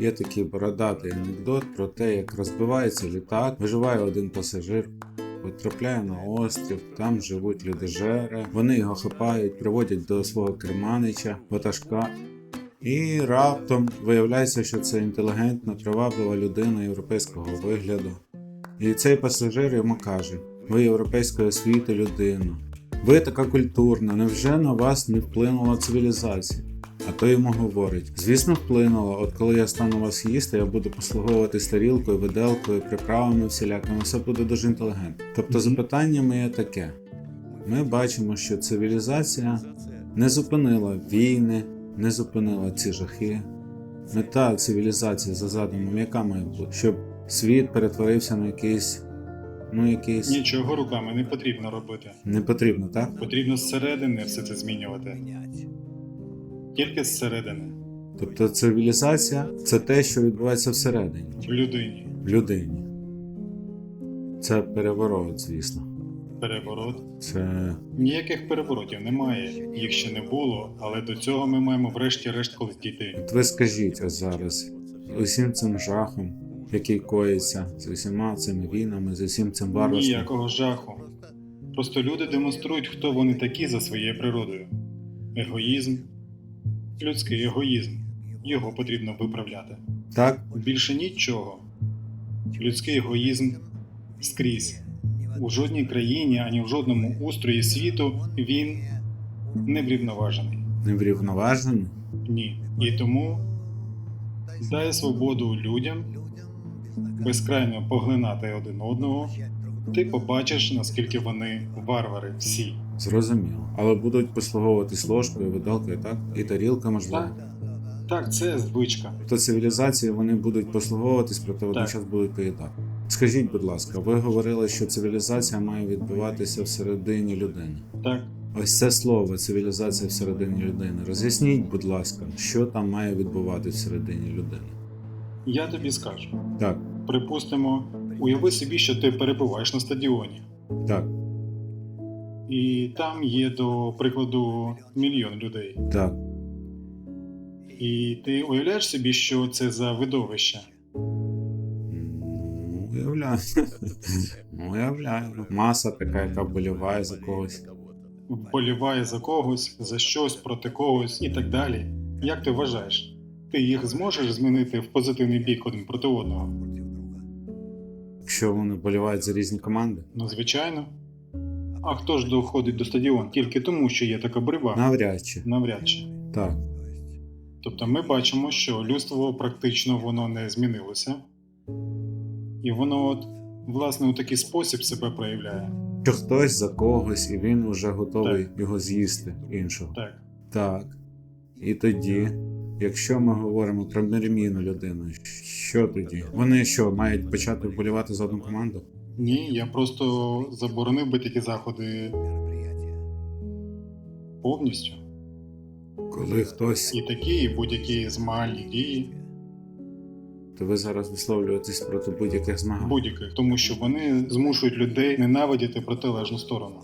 Є такий бородатий анекдот про те, як розбивається літак, виживає один пасажир, потрапляє на острів, там живуть людожери, вони його хапають, приводять до свого керманича, ватажка. І раптом виявляється, що це інтелігентна, приваблива людина європейського вигляду. І цей пасажир йому каже: ви європейської освіти людина. Ви така культурна, невже на вас не вплинула цивілізація? А той йому говорить: звісно, вплинула, от коли я стану вас їсти, я буду послуговувати тарілкою, виделкою, приправами всілякими, все буде дуже інтелігентно. Тобто запитання моє таке: ми бачимо, що цивілізація не зупинила війни, не зупинила ці жахи. Мета цивілізації за задумом, яка має бути, щоб світ перетворився на якийсь, ну якийсь Нічого руками не потрібно робити. не потрібно, так? Потрібно зсередини все це змінювати. Тільки зсередини, Тобто цивілізація це те, що відбувається всередині, в людині. в людині. Це переворот, звісно. Переворот. Це Ніяких переворотів немає, їх ще не було, але до цього ми маємо врешті-решт колись дійти. от ви скажіть ось зараз усім цим жахом, який коїться з усіма цими війнами, з усім цим варварством. Ніякого жаху. Просто люди демонструють, хто вони такі за своєю природою. Егоїзм, людський егоїзм. Його потрібно виправляти. Так, Більше нічого. Людський егоїзм скрізь. У жодній країні, ані в жодному устрої світу він не врівноважений. не врівноважений. Ні. І тому дай свободу людям безкрайно поглинати один одного. Ти побачиш, наскільки вони варвари всі. Зрозуміло. Але будуть послуговуватись ложкою, видалкою, так? І тарілка, можливо. Так. Так, це звичка. Тобто цивілізації вони будуть послуговуватись, проте водночас будуть поїдати. Скажіть, будь ласка, ви говорили, що цивілізація має відбуватися всередині людини. Так. Ось це слово цивілізація всередині людини. Роз'ясніть, будь ласка, що там має відбуватися всередині людини. Я тобі скажу. Так, Припустимо, уяви собі, що ти перебуваєш на стадіоні, так, і там є, до прикладу, мільйон людей. так. І ти уявляєш собі, що це за видовище. Ну, уявляю. Ну, Уявляю. Маса така, яка боліває за когось. вболіває за когось, за щось, проти когось і так далі. Як ти вважаєш, ти їх зможеш змінити в позитивний бік один проти одного? Якщо вони болівають за різні команди, Ну, звичайно. А хто ж доходить до стадіону тільки тому, що є така боротьба? навряд чи. Навряд чи. Так. Тобто ми бачимо, що людство практично воно не змінилося, і воно от, власне у такий спосіб себе проявляє. Що хтось за когось, і він вже готовий Так. його з'їсти іншого. Так. Так. І тоді, якщо ми говоримо про переміну людини, що тоді? Вони що, мають почати вболівати за одну команду? Ні, я просто заборонив би такі заходи повністю. Коли хтось, І такі, і будь-які змагальні дії, то ви зараз висловлюєтесь проти будь-яких змагань. будь-яких, тому що вони змушують людей ненавидіти протилежну сторону.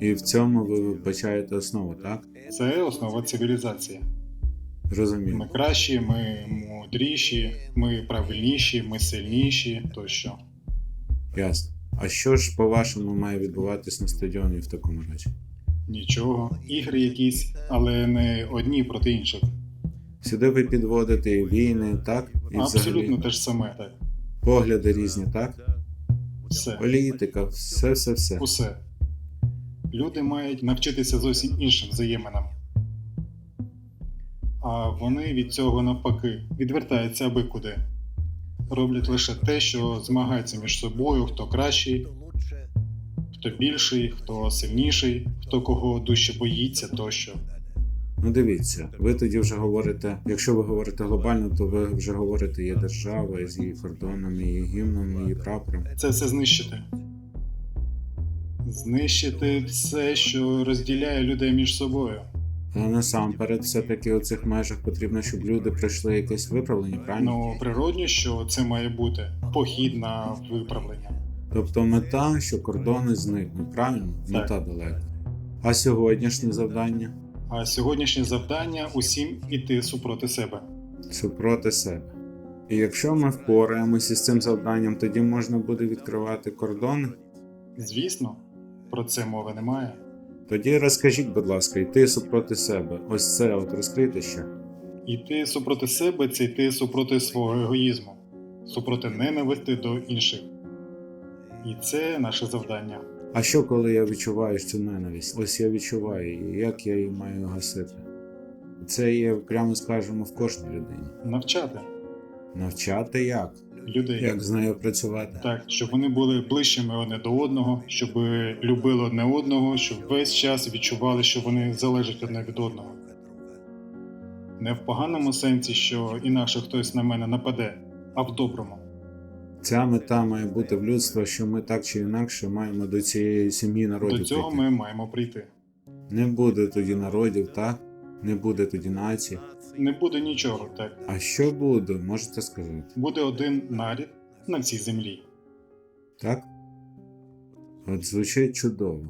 І в цьому ви вбачаєте основу, так? Це основа цивілізації. Зрозуміло. Ми кращі, ми мудріші, ми правильніші, ми сильніші тощо. Ясно. А що ж, по-вашому, має відбуватись на стадіоні в такому разі? Нічого, ігри якісь, але не одні проти інших. Сюди ви підводите і війни, так? І Абсолютно взагалі те ж саме, так. погляди різні, так? Все. Політика, все, все, все. Усе. Люди мають навчитися зовсім іншим взаєминам. А вони від цього навпаки відвертаються аби куди. Роблять лише те, що змагаються між собою, хто кращий, хто більший, хто сильніший, хто кого дужче боїться тощо. Ну дивіться, ви тоді вже говорите, якщо ви говорите глобально, то ви вже говорите є держава з її кордонами, її гімном, її прапором. Це все знищити. Знищити все, що розділяє людей між собою. Але насамперед, все-таки у цих межах потрібно, щоб люди пройшли якесь виправлення, правильно? Ну, природньо, що це має бути похід на виправлення. Тобто мета, що кордони зникнуть, правильно? Так. Мета далека. А сьогоднішнє завдання? А сьогоднішнє завдання усім іти супроти себе. супроти себе. І якщо ми впораємося з цим завданням, тоді можна буде відкривати кордони. Звісно, про це мови немає. Тоді розкажіть, будь ласка, йти супроти себе. Ось це от розкрити ще. Іти супроти себе це йти супроти свого егоїзму, супроти ненависти до інших. І це наше завдання. А що коли я відчуваю цю ненависть? Ось я відчуваю її, як я її маю гасити? Це є, прямо скажемо, в кожній людині. Навчати Навчати як? Людей Як з нею працювати? так, щоб вони були ближчими одне до одного, щоб любили одне одного, щоб весь час відчували, що вони залежать одне від одного. Не в поганому сенсі, що інакше хтось на мене нападе, а в доброму. Ця мета має бути в людства, що ми так чи інакше маємо до цієї сім'ї народів. До цього прийти. ми маємо прийти. Не буде тоді народів, так? Не буде тоді націй. Не буде нічого так. А що буде, можете сказати? Буде один нарід на всій землі. Так? От звучить чудово.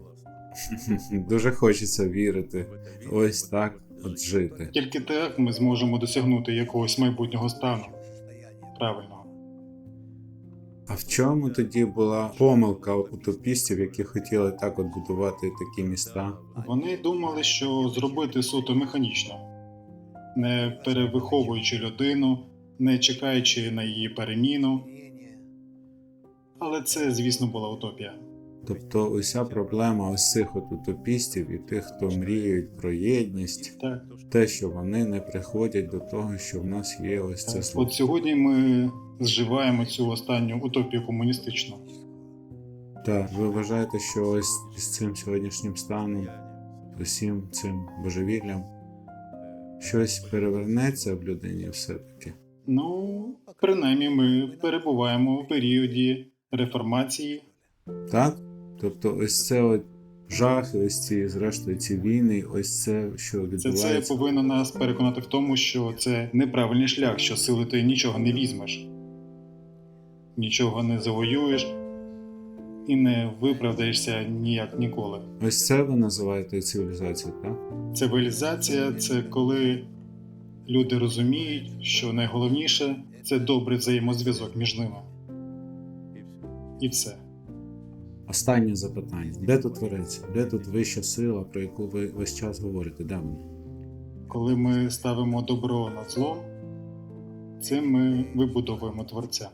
Дуже хочеться вірити. Ось так от жити. Тільки так ми зможемо досягнути якогось майбутнього стану. Правильно. А в чому тоді була помилка утопістів, які хотіли так от будувати такі міста? Вони думали, що зробити суто механічно, не перевиховуючи людину, не чекаючи на її переміну. Але це, звісно, була утопія. Тобто уся проблема ось цих от утопістів і тих, хто мріють про єдність, Так. те, що вони не приходять до того, що в нас є ось це слово. От сьогодні ми зживаємо цю останню утопію комуністичну. Так, ви вважаєте, що ось з цим сьогоднішнім станом, усім цим божевіллям, щось перевернеться в людині все-таки? Ну, принаймні, ми перебуваємо в періоді реформації. Так? Тобто, ось це от жахи, ось ці, зрештою, ці війни, ось це, що Це, це повинно нас переконати в тому, що це неправильний шлях, що сили ти нічого не візьмеш, нічого не завоюєш і не виправдаєшся ніяк ніколи. Ось це ви називаєте цивілізацією, так? Цивілізація це коли люди розуміють, що найголовніше це добрий взаємозв'язок між ними. І все. Останнє запитання: де тут творець? Де тут вища сила, про яку ви весь час говорите? Де вона? Коли ми ставимо добро над злом, цим ми вибудовуємо творця.